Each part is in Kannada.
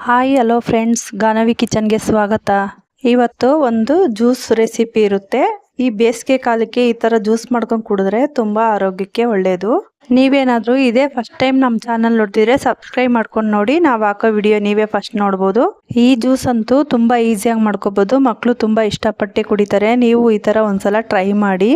ಹಾಯ್, ಹಲೋ ಫ್ರೆಂಡ್ಸ್, ಗಾನವಿ ಕಿಚನ್ಗೆ ಸ್ವಾಗತ. ಇವತ್ತು ಒಂದು ಜ್ಯೂಸ್ ರೆಸಿಪಿ ಇರುತ್ತೆ. ಈ ಬೇಸಿಗೆ ಕಾಲಕ್ಕೆ ಈ ಥರ ಜ್ಯೂಸ್ ಮಾಡ್ಕೊಂಡು ಕುಡಿದ್ರೆ ತುಂಬ ಆರೋಗ್ಯಕ್ಕೆ ಒಳ್ಳೆಯದು ನೀವೇನಾದರೂ ಇದೇ ಫಸ್ಟ್ ಟೈಮ್ ನಮ್ಮ ಚಾನಲ್ ನೋಡ್ತಿದ್ರೆ ಸಬ್ಸ್ಕ್ರೈಬ್ ಮಾಡ್ಕೊಂಡು ನೋಡಿ. ನಾವು ಹಾಕೋ ವಿಡಿಯೋ ನೀವೇ ಫಸ್ಟ್ ನೋಡ್ಬೋದು. ಈ ಜ್ಯೂಸ್ ಅಂತೂ ತುಂಬ ಈಸಿಯಾಗಿ ಮಾಡ್ಕೋಬೋದು. ಮಕ್ಕಳು ತುಂಬ ಇಷ್ಟಪಟ್ಟು ಕುಡಿತಾರೆ. ನೀವು ಈ ಥರ ಒಂದ್ಸಲ ಟ್ರೈ ಮಾಡಿ.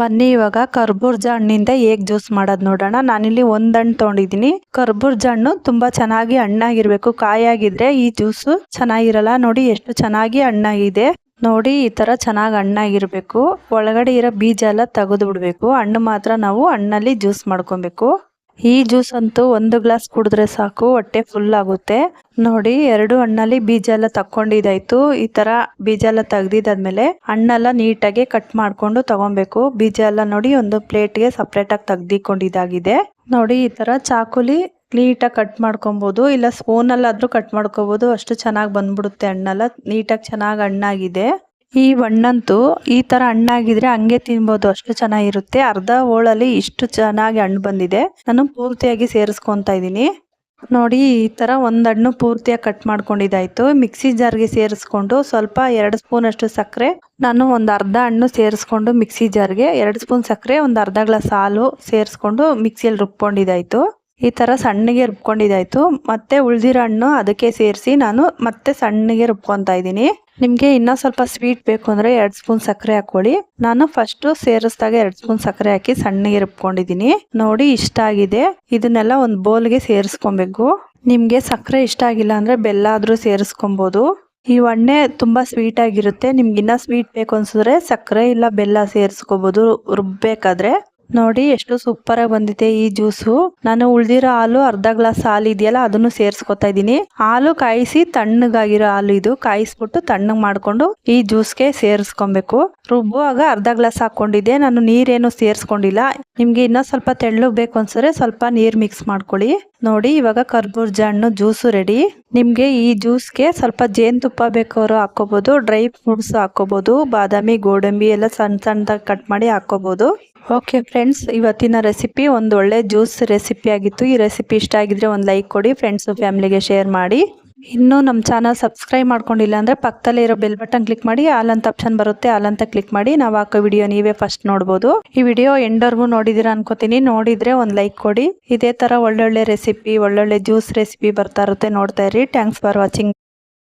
ಬನ್ನಿ, ಇವಾಗ ಕರ್ಬೂರ್ಜ ಹಣ್ಣಿಂದ ಹೇಗ್ ಜ್ಯೂಸ್ ಮಾಡೋದು ನೋಡೋಣ. ನಾನಿಲ್ಲಿ ಒಂದ್ ಹಣ್ಣು ತೊಗೊಂಡಿದ್ದೀನಿ. ಕರ್ಬೂರ್ಜ ಹಣ್ಣು ತುಂಬಾ ಚೆನ್ನಾಗಿ ಹಣ್ಣಾಗಿರ್ಬೇಕು. ಕಾಯಾಗಿದ್ರೆ ಈ ಜ್ಯೂಸು ಚೆನ್ನಾಗಿರಲ್ಲ. ನೋಡಿ ಎಷ್ಟು ಚೆನ್ನಾಗಿ ಹಣ್ಣಾಗಿದೆ. ನೋಡಿ, ಈ ತರ ಚೆನ್ನಾಗಿ ಹಣ್ಣಾಗಿರ್ಬೇಕು. ಒಳಗಡೆ ಇರೋ ಬೀಜ ಎಲ್ಲ ತೆಗೆದು ಬಿಡ್ಬೇಕು ಹಣ್ಣು ಮಾತ್ರ ನಾವು ಹಣ್ಣಲ್ಲಿ ಜ್ಯೂಸ್ ಮಾಡ್ಕೊಬೇಕು. ಈ ಜ್ಯೂಸ್ ಅಂತೂ ಒಂದು ಗ್ಲಾಸ್ ಕುಡಿದ್ರೆ ಸಾಕು, ಹೊಟ್ಟೆ ಫುಲ್ ಆಗುತ್ತೆ. ನೋಡಿ, ಎರಡು ಹಣ್ಣಲ್ಲಿ ಬೀಜ ಎಲ್ಲ ತಕ್ಕೊಂಡಿದಾಯ್ತು ಈ ತರ ಬೀಜ ಎಲ್ಲ ತೆಗ್ದಿದ್ದಾದ್ಮೇಲೆ ಹಣ್ಣೆಲ್ಲ ನೀಟಾಗಿ ಕಟ್ ಮಾಡ್ಕೊಂಡು ತಗೊಬೇಕು. ಬೀಜ ಎಲ್ಲ ನೋಡಿ ಒಂದು ಪ್ಲೇಟ್ಗೆ ಸಪ್ರೇಟ್ ಆಗಿ ತೆಗ್ದಿಕೊಂಡಿದ್ದಾಗಿದೆ. ನೋಡಿ, ಈ ತರ ಚಾಕುಲಿ ನೀಟಾಗಿ ಕಟ್ ಮಾಡ್ಕೊಬಹುದು ಇಲ್ಲ ಸ್ಪೂನ್ ಅಲ್ಲಾದ್ರೂ ಕಟ್ ಮಾಡ್ಕೋಬಹುದು ಅಷ್ಟು ಚೆನ್ನಾಗಿ ಬಂದ್ಬಿಡುತ್ತೆ ಹಣ್ಣೆಲ್ಲ. ನೀಟಾಗಿ ಚೆನ್ನಾಗಿ ಹಣ್ಣಾಗಿದೆ. ಈ ಹಣ್ಣಂತೂ ಈ ತರ ಹಣ್ಣಾಗಿದ್ರೆ ಹಂಗೆ ತಿನ್ಬೋದು. ಅಷ್ಟು ಚೆನ್ನಾಗಿರುತ್ತೆ. ಅರ್ಧ ಹೋಳಲ್ಲಿ ಇಷ್ಟು ಚೆನ್ನಾಗಿ ಹಣ್ಣು ಬಂದಿದೆ. ನಾನು ಪೂರ್ತಿಯಾಗಿ ಸೇರಿಸ್ಕೊತಾ ಇದ್ದೀನಿ. ನೋಡಿ, ಈ ತರ ಒಂದು ಹಣ್ಣು ಪೂರ್ತಿಯಾಗಿ ಕಟ್ ಮಾಡ್ಕೊಂಡಿದ್ದಾಯ್ತು. ಮಿಕ್ಸಿ ಜಾರ್ಗೆ ಸೇರಿಸ್ಕೊಂಡು ಸ್ವಲ್ಪ ಎರಡು ಸ್ಪೂನ್ ಅಷ್ಟು ಸಕ್ಕರೆ, ನಾನು ಒಂದು ಅರ್ಧ ಹಣ್ಣು ಸೇರಿಸ್ಕೊಂಡು ಮಿಕ್ಸಿ ಜಾರ್ಗೆ, ಎರಡು ಸ್ಪೂನ್ ಸಕ್ಕರೆ, ಒಂದು ಅರ್ಧ ಗ್ಲಾಸ್ ಹಾಲು ಸೇರಿಸ್ಕೊಂಡು ಮಿಕ್ಸಿಯಲ್ಲಿ ರುಬ್ಕೊಂಡಿದ್ದಾಯ್ತು. ಈ ತರ ಸಣ್ಣಗೆ ರುಬ್ಕೊಂಡಿದ್ದಾಯ್ತು. ಮತ್ತೆ ಉಳಿದಿರೋ ಹಣ್ಣು ಅದಕ್ಕೆ ಸೇರಿಸಿ ನಾನು ಮತ್ತೆ ಸಣ್ಣಗೆ ರುಬ್ಕೊತಾ ಇದ್ದೀನಿ. ನಿಮಗೆ ಇನ್ನೂ ಸ್ವಲ್ಪ ಸ್ವೀಟ್ ಬೇಕು ಅಂದರೆ ಎರಡು ಸ್ಪೂನ್ ಸಕ್ಕರೆ ಹಾಕೊಳ್ಳಿ ನಾನು ಫಸ್ಟು ಸೇರಿಸಿದಾಗ ಎರಡು ಸ್ಪೂನ್ ಸಕ್ಕರೆ ಹಾಕಿ ಸಣ್ಣಗೆ ರುಬ್ಕೊಂಡಿದ್ದೀನಿ. ನೋಡಿ ಇಷ್ಟ ಆಗಿದೆ. ಇದನ್ನೆಲ್ಲ ಒಂದು ಬೌಲ್ಗೆ ಸೇರಿಸ್ಕೊಬೇಕು. ನಿಮಗೆ ಸಕ್ಕರೆ ಇಷ್ಟ ಆಗಿಲ್ಲ ಅಂದರೆ ಬೆಲ್ಲ ಆದರೂ ಸೇರಿಸ್ಕೊಬೋದು. ಈ ಒಣ್ಣೆ ತುಂಬ ಸ್ವೀಟಾಗಿರುತ್ತೆ ನಿಮ್ಗೆ ಇನ್ನೂ ಸ್ವೀಟ್ ಬೇಕು ಅನ್ಸಿದ್ರೆ ಸಕ್ಕರೆ ಇಲ್ಲ ಬೆಲ್ಲ ಸೇರಿಸ್ಕೊಬೋದು ರುಬ್ಬೇಕಾದ್ರೆ. ನೋಡಿ ಎಷ್ಟು ಸೂಪರ್ ಆಗಿ ಬಂದಿದೆ ಈ ಜ್ಯೂಸು ನಾನು ಉಳ್ದಿರೋ ಹಾಲು ಅರ್ಧ ಗ್ಲಾಸ್ ಹಾಲು ಇದೆಯಲ್ಲ, ಅದನ್ನು ಸೇರಿಸ್ಕೊತಾ ಇದ್ದೀನಿ. ಹಾಲು ಕಾಯಿಸಿ ತಣ್ಣಗಾಗಿರೋ ಹಾಲು ಇದು. ಕಾಯಿಸ್ಬಿಟ್ಟು ತಣ್ಣಗ್ ಮಾಡ್ಕೊಂಡು ಈ ಜ್ಯೂಸ್ಗೆ ಸೇರಿಸ್ಕೊಬೇಕು. ರುಬ್ಬುವಾಗ ಅರ್ಧ ಗ್ಲಾಸ್ ಹಾಕೊಂಡಿದ್ದೆ ನಾನು ನೀರೇನು ಸೇರಿಸ್ಕೊಂಡಿಲ್ಲ. ನಿಮ್ಗೆ ಇನ್ನೂ ಸ್ವಲ್ಪ ತೆಳ್ಳಗ್ ಬೇಕು ಅನ್ಸಿದ್ರೆ ಸ್ವಲ್ಪ ನೀರ್ ಮಿಕ್ಸ್ ಮಾಡ್ಕೊಳ್ಳಿ. ನೋಡಿ, ಇವಾಗ ಕರ್ಬೂರ್ಜ ಹಣ್ಣು ಜ್ಯೂಸು ರೆಡಿ ನಿಮ್ಗೆ ಈ ಜ್ಯೂಸ್ಗೆ ಸ್ವಲ್ಪ ಜೇನುತುಪ್ಪ ಬೇಕಾದ್ರು ಹಾಕೋಬಹುದು ಡ್ರೈ ಫ್ರೂಟ್ಸ್ ಹಾಕೋಬಹುದು ಬಾದಾಮಿ, ಗೋಡಂಬಿ ಎಲ್ಲ ಸಣ್ಣ ಸಣ್ಣದಾಗಿ ಕಟ್ ಮಾಡಿ ಹಾಕೋಬಹುದು ಓಕೆ ಫ್ರೆಂಡ್ಸ್ ಇವತ್ತಿನ ರೆಸಿಪಿ ಒಂದು ಒಳ್ಳೆ ಜ್ಯೂಸ್ ರೆಸಿಪಿ ಆಗಿತ್ತು. ಈ ರೆಸಿಪಿ ಇಷ್ಟ ಆಗಿದ್ರೆ ಒಂದು ಲೈಕ್ ಕೊಡಿ ಫ್ರೆಂಡ್ಸು ಫ್ಯಾಮಿಲಿಗೆ ಶೇರ್ ಮಾಡಿ. ಇನ್ನೂ ನಮ್ಮ ಚಾನಲ್ ಸಬ್ಸ್ಕ್ರೈಬ್ ಮಾಡ್ಕೊಂಡಿಲ್ಲ ಅಂದರೆ ಪಕ್ಕದಲ್ಲೇ ಇರೋ ಬೆಲ್ ಬಟನ್ ಕ್ಲಿಕ್ ಮಾಡಿ ಆಲ್ ಅಂತ ಆಪ್ಷನ್ ಬರುತ್ತೆ ಆಲ್ ಅಂತ ಕ್ಲಿಕ್ ಮಾಡಿ. ನಾವು ಹಾಕೋ ವಿಡಿಯೋ ನೀವೇ ಫಸ್ಟ್ ನೋಡ್ಬೋದು. ಈ ವಿಡಿಯೋ ಎಂಡರ್ಗೂ ನೋಡಿದಿರ ಅನ್ಕೋತೀನಿ. ನೋಡಿದರೆ ಒಂದು ಲೈಕ್ ಕೊಡಿ. ಇದೇ ಥರ ಒಳ್ಳೊಳ್ಳೆ ರೆಸಿಪಿ ಒಳ್ಳೊಳ್ಳೆ ಜ್ಯೂಸ್ ರೆಸಿಪಿ ಬರ್ತಾ ಇರುತ್ತೆ ನೋಡ್ತಾ ಇರಿ. Thanks for watching